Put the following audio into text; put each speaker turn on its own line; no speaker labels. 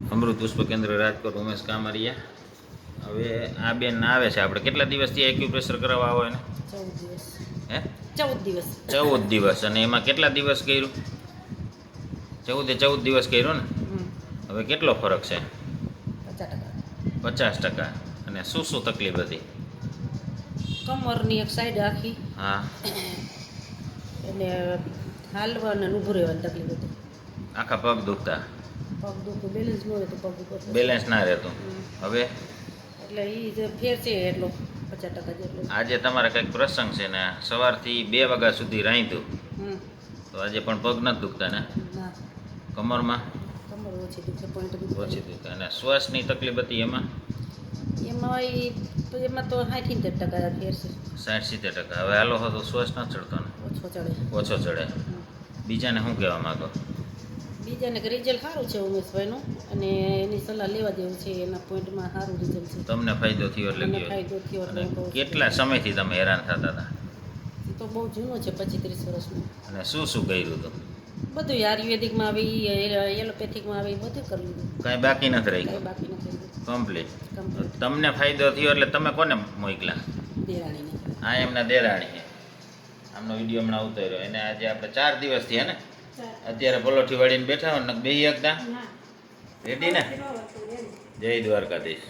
અમૃત પુષ્પ કેન્દ્ર રાજકોટ ઉમેશ કામરિયા. હવે આ બેન આવે છે આપણે. કેટલા દિવસથી એક્યુપ્રેશર કરાવવા આવો એને?
ચૌદ દિવસ
હે?
ચૌદ દિવસ.
ચૌદ દિવસ અને એમાં કેટલા દિવસ કર્યું? ચૌદે ચૌદ દિવસ કર્યું ને? હવે કેટલો ફરક છે?
પચાસ ટકા.
અને શું શું તકલીફ હતી?
કમરની એક સાઈડ આખી.
હા.
એટલે હાલવાનું અને ઊભું રહેવાની તકલીફ હતી.
આખા પગ દુખતું.
બેલેન્સ ન પગ ઉપર
બેલેન્સ ના રહેતું. હવે?
એટલે એ જે ફેર છે એટલો પચાસ ટકા જેટલો.
આજે તમારે કંઈક પ્રસંગ છે ને સવારથી બે વાગ્યા સુધી રાંધ્યું. તો આજે પણ પગ નથી દુખતા ને? કમરમાં?
કમર ઓછી દુખે પોઈન્ટ
ઓછી દુખે. અને શ્વાસની તકલીફ હતી એમાં?
એમાં એમાં તો સાઠ સિત્તેર ટકા ફેર છે.
સાઠ સિત્તેર ટકા. હવે હાલો હતો શ્વાસ ન ચડતો ને?
ઓછો ચડે.
ઓછો ચડે. બીજાને શું કહેવા માંગો?
બીજાને રિઝલ્ટ સારું છે ઉમેશભાઈનું અને એની સલાહ લેવા જેવું છે એના પોઈન્ટમાં સારું રિઝલ્ટ છે.
તમને ફાયદો થયો એટલે
મને ફાયદો થયો એટલે.
કેટલા સમયથી તમે હેરાન થતા હતા?
તો બહુ જૂનો છે પચીસ ત્રીસ વર્ષનું.
અને શું શું કર્યું હતું?
બધું આયુર્વેદિકમાં આવી એલોપેથિકમાં આવી બધું કરી લીધું.
કાંઈ બાકી નથી રહી
કાંઈ બાકી નથી.
કમ્પ્લીટ તમને ફાયદો થયો એટલે તમે કોને મોકલા
દેરાણીને.
હા એમના દેરાણી આમનો વીડિયો હમણાં ઉતર્યો. એને આજે આપણે ચાર દિવસ હે ને? અત્યારે પલોઠી વાળીને બેઠા હોય ને બે એકતા રેડી ને? જય દ્વારકાધીશ.